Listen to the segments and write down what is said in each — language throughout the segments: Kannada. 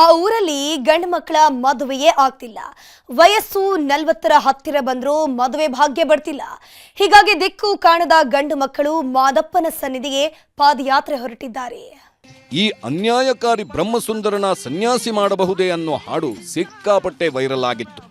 ಆ ಊರಲ್ಲಿ ಗಂಡು ಮಕ್ಕಳ ಮದುವೆಯೇ ಆಗ್ತಿಲ್ಲ. ವಯಸ್ಸು ನಲವತ್ತರ ಹತ್ತಿರ ಬಂದರೂ ಮದುವೆ ಭಾಗ್ಯ ಬರ್ತಿಲ್ಲ. ಹೀಗಾಗಿ ದಿಕ್ಕು ಕಾಣದ ಗಂಡು ಮಕ್ಕಳು ಮಾದಪ್ಪನ ಸನ್ನಿಧಿಗೆ ಪಾದಯಾತ್ರೆ ಹೊರಟಿದ್ದಾರೆ. ಈ ಅನ್ಯಾಯಕಾರಿ ಬ್ರಹ್ಮಸುಂದರನ ಸನ್ಯಾಸಿ ಮಾಡಬಹುದೇ ಅನ್ನೋ ಹಾಡು ಸಿಕ್ಕಾಪಟ್ಟೆ ವೈರಲ್ ಆಗಿತ್ತು.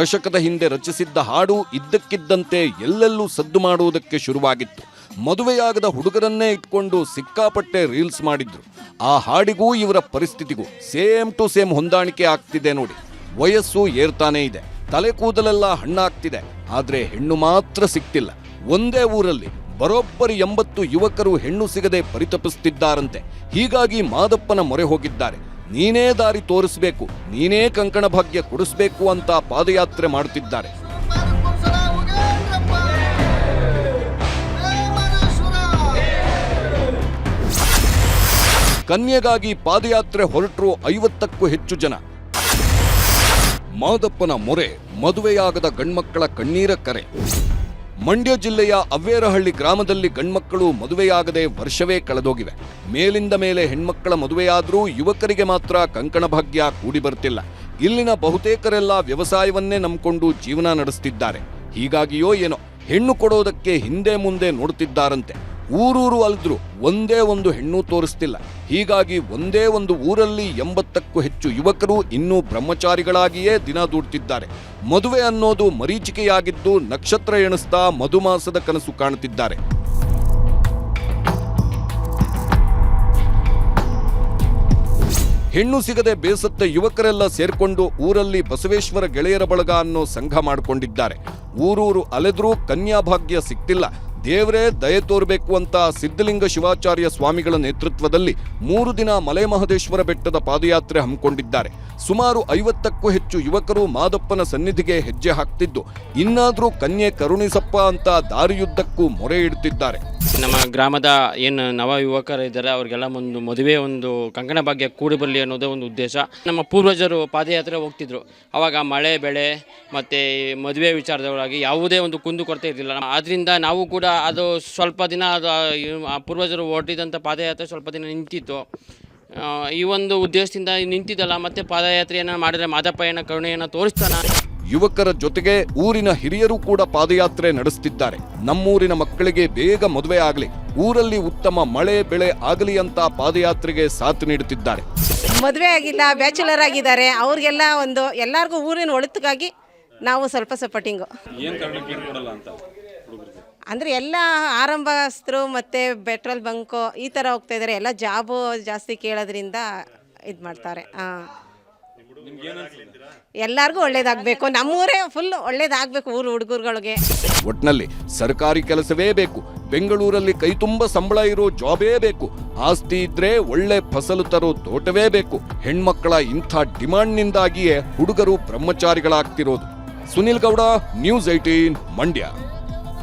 ದಶಕದ ಹಿಂದೆ ರಚಿಸಿದ್ದ ಹಾಡು ಇದ್ದಕ್ಕಿದ್ದಂತೆ ಎಲ್ಲೆಲ್ಲೂ ಸದ್ದು ಮಾಡುವುದಕ್ಕೆ ಶುರುವಾಗಿತ್ತು. ಮದುವೆಯಾಗದ ಹುಡುಗರನ್ನೇ ಇಟ್ಕೊಂಡು ಸಿಕ್ಕಾಪಟ್ಟೆ ರೀಲ್ಸ್ ಮಾಡಿದ್ರು. ಆ ಹಾಡಿಗೂ ಇವರ ಪರಿಸ್ಥಿತಿಗೂ ಸೇಮ್ ಟು ಸೇಮ್ ಹೊಂದಾಣಿಕೆ ಆಗ್ತಿದೆ ನೋಡಿ. ವಯಸ್ಸು ಏರ್ತಾನೇ ಇದೆ. ತಲೆ ಕೂದಲೆಲ್ಲ ಹಣ್ಣಾಗ್ತಿದೆ. ಆದ್ರೆ ಹೆಣ್ಣು ಮಾತ್ರ ಸಿಕ್ತಿಲ್ಲ. ಒಂದೇ ಊರಲ್ಲಿ ಬರೋಬ್ಬರಿ ಎಂಬತ್ತು ಯುವಕರು ಹೆಣ್ಣು ಸಿಗದೆ ಪರಿತಪಿಸುತ್ತಿದ್ದಾರಂತೆ ಹೀಗಾಗಿ ಮಾದಪ್ಪನ ಮೊರೆ ಹೋಗಿದ್ದಾರೆ. ನೀನೇ ದಾರಿ ತೋರಿಸಬೇಕು, ನೀನೇ ಕಂಕಣ ಭಾಗ್ಯ ಕೊಡಿಸ್ಬೇಕು ಅಂತ ಪಾದಯಾತ್ರೆ ಮಾಡುತ್ತಿದ್ದಾರೆ ಕನ್ಯೆಗಾಗಿ ಪಾದಯಾತ್ರೆ ಹೊರಟರು ಐವತ್ತಕ್ಕೂ ಹೆಚ್ಚು ಜನ. ಮಾದಪ್ಪನ ಮೊರೆ ಮದುವೆಯಾಗದ ಗಂಡ್ಮಕ್ಕಳ ಕಣ್ಣೀರ ಕರೆ. ಮಂಡ್ಯ ಜಿಲ್ಲೆಯ ಅವ್ವೇರಹಳ್ಳಿ ಗ್ರಾಮದಲ್ಲಿ ಗಂಡ್ಮಕ್ಕಳು ಮದುವೆಯಾಗದೆ ವರ್ಷವೇ ಕಳೆದೋಗಿವೆ. ಮೇಲಿಂದ ಮೇಲೆ ಹೆಣ್ಮಕ್ಕಳ ಮದುವೆಯಾದರೂ ಯುವಕರಿಗೆ ಮಾತ್ರ ಕಂಕಣ ಭಾಗ್ಯ ಕೂಡಿ ಬರ್ತಿಲ್ಲ. ಇಲ್ಲಿನ ಬಹುತೇಕರೆಲ್ಲ ವ್ಯವಸಾಯವನ್ನೇ ನಂಬಿಕೊಂಡು ಜೀವನ ನಡೆಸ್ತಿದ್ದಾರೆ. ಹೀಗಾಗಿಯೋ ಏನೋ, ಹೆಣ್ಣು ಕೊಡೋದಕ್ಕೆ ಹಿಂದೆ ಮುಂದೆ ನೋಡ್ತಿದ್ದಾರಂತೆ. ಊರೂರು ಅಲ್ದ್ರು ಒಂದೇ ಒಂದು ಹೆಣ್ಣು ತೋರಿಸ್ತಿಲ್ಲ. ಹೀಗಾಗಿ ಒಂದೇ ಒಂದು ಊರಲ್ಲಿ ಎಂಬತ್ತಕ್ಕೂ ಹೆಚ್ಚು ಯುವಕರು ಇನ್ನೂ ಬ್ರಹ್ಮಚಾರಿಗಳಾಗಿಯೇ ದಿನ ದೂಡ್ತಿದ್ದಾರೆ. ಮದುವೆ ಅನ್ನೋದು ಮರೀಚಿಕೆಯಾಗಿದ್ದು ನಕ್ಷತ್ರ ಎಣಿಸ್ತಾ ಮಧುಮಾಸದ ಕನಸು ಕಾಣುತ್ತಿದ್ದಾರೆ ಹೆಣ್ಣು ಸಿಗದೆ ಬೇಸತ್ತ ಯುವಕರೆಲ್ಲ ಸೇರ್ಕೊಂಡು ಊರಲ್ಲಿ ಬಸವೇಶ್ವರ ಗೆಳೆಯರ ಬಳಗ ಅನ್ನೋ ಸಂಘ ಮಾಡಿಕೊಂಡಿದ್ದಾರೆ. ಊರೂರು ಅಲೆದ್ರೂ ಕನ್ಯಾಭಾಗ್ಯ ಸಿಕ್ತಿಲ್ಲ ದೇವರೇ ದಯೆ ತೋರಬೇಕು ಅಂತ ಸಿದ್ಧಲಿಂಗ ಶಿವಾಚಾರ್ಯ ಸ್ವಾಮಿಗಳ ನೇತೃತ್ವದಲ್ಲಿ ಮೂರು ದಿನ ಮಲೆ ಮಹದೇಶ್ವರ ಬೆಟ್ಟದ ಪಾದಯಾತ್ರೆ ಹಮ್ಮಿಕೊಂಡಿದ್ದಾರೆ. ಸುಮಾರು ಐವತ್ತಕ್ಕೂ ಹೆಚ್ಚು ಯುವಕರು ಮಾದಪ್ಪನ ಸನ್ನಿಧಿಗೆ ಹೆಜ್ಜೆ ಹಾಕ್ತಿದ್ದು, ಇನ್ನಾದರೂ ಕನ್ಯೆ ಕರುಣಿಸಪ್ಪ ಅಂತ ದಾರಿಯುದ್ದಕ್ಕೂ ಮೊರೆ ಇಡ್ತಿದ್ದಾರೆ. ನಮ್ಮ ಗ್ರಾಮದ ಏನು ನವ ಯುವಕರು ಇದ್ದಾರೆ, ಅವ್ರಿಗೆಲ್ಲ ಒಂದು ಮದುವೆ ಒಂದು ಕಂಕಣ ಭಾಗ್ಯ ಕೂಡಿ ಬರಲಿ ಅನ್ನೋದೇ ಒಂದು ಉದ್ದೇಶ. ನಮ್ಮ ಪೂರ್ವಜರು ಪಾದಯಾತ್ರೆ ಹೋಗ್ತಿದ್ರು. ಅವಾಗ ಮಳೆ, ಬೆಳೆ ಮತ್ತು ಮದುವೆ ವಿಚಾರದವರಾಗಿ ಯಾವುದೇ ಒಂದು ಕುಂದು ಕೊರತೆ ಇರಲಿಲ್ಲ. ಆದ್ದರಿಂದ ನಾವು ಕೂಡ ಅದು ಸ್ವಲ್ಪ ದಿನ ಅದು ಪೂರ್ವಜರು ಹೊರಟಿದಂಥ ಪಾದಯಾತ್ರೆ ಸ್ವಲ್ಪ ದಿನ ನಿಂತಿತ್ತು. ಈ ಒಂದು ಉದ್ದೇಶದಿಂದ ನಿಂತಿದ್ದಲ್ಲ, ಮತ್ತೆ ಪಾದಯಾತ್ರೆಯನ್ನು ಮಾಡಿದ್ರೆ ಏನ ಕರುಣೆಯನ್ನು ತೋರಿಸ್ತಾನ. ಯುವಕರ ಜೊತೆಗೆ ಊರಿನ ಹಿರಿಯರು ಕೂಡ ಪಾದಯಾತ್ರೆ ನಡೆಸುತ್ತಿದ್ದಾರೆ ನಮ್ಮೂರಿನ ಮಕ್ಕಳಿಗೆ ಬೇಗ ಮದುವೆ ಆಗಲಿ ಊರಲ್ಲಿ ಉತ್ತಮ ಮಳೆ ಬೆಳೆ ಆಗಲಿ ಅಂತ ಪಾದಯಾತ್ರೆಗೆ ಸಾಥ್ ನೀಡುತ್ತಿದ್ದಾರೆ. ಮದುವೆ ಆಗಿಲ್ಲ ಬ್ಯಾಚುಲರ್ ಆಗಿದ್ದಾರೆ ಅವ್ರಿಗೆಲ್ಲ ಒಂದು ಎಲ್ಲರಿಗೂ ಊರಿನ ಒಳಿತಿಗಾಗಿ ನಾವು ಸ್ವಲ್ಪ ಸಪೋರ್ಟಿಂಗು ಅಂದರೆ ಎಲ್ಲ ಆರಂಭಸ್ಥರು ಮತ್ತು ಪೆಟ್ರೋಲ್ ಬಂಕು ಈ ಥರ ಹೋಗ್ತಾ ಇದ್ದಾರೆ ಎಲ್ಲ ಜಾಬು ಜಾಸ್ತಿ ಕೇಳೋದ್ರಿಂದ ಇದು ಮಾಡ್ತಾರೆ. ಹಾಂ ಎಲ್ಲರಿಗೂ ಒಳ್ಳೇದಾಗಬೇಕು. ನಮ್ಮೂರೇ ಫುಲ್ ಒಳ್ಳೇದಾಗಬೇಕು ಊರು ಹುಡುಗರುಗಳಿಗೆ. ಒಟ್ಟಿನಲ್ಲಿ ಸರ್ಕಾರಿ ಕೆಲಸವೇ ಬೇಕು. ಬೆಂಗಳೂರಲ್ಲಿ ಕೈತುಂಬ ಸಂಬಳ ಇರೋ ಜಾಬೇ ಬೇಕು. ಆಸ್ತಿ ಇದ್ರೆ ಒಳ್ಳೆ ಫಸಲು ತರೋ ತೋಟವೇ ಬೇಕು. ಹೆಣ್ಮಕ್ಕಳ ಇಂಥ ಡಿಮಾಂಡ್ನಿಂದಾಗಿಯೇ ಹುಡುಗರು ಬ್ರಹ್ಮಚಾರಿಗಳಾಗ್ತಿರೋದು. Sunil Gowda news eighteen Mandya.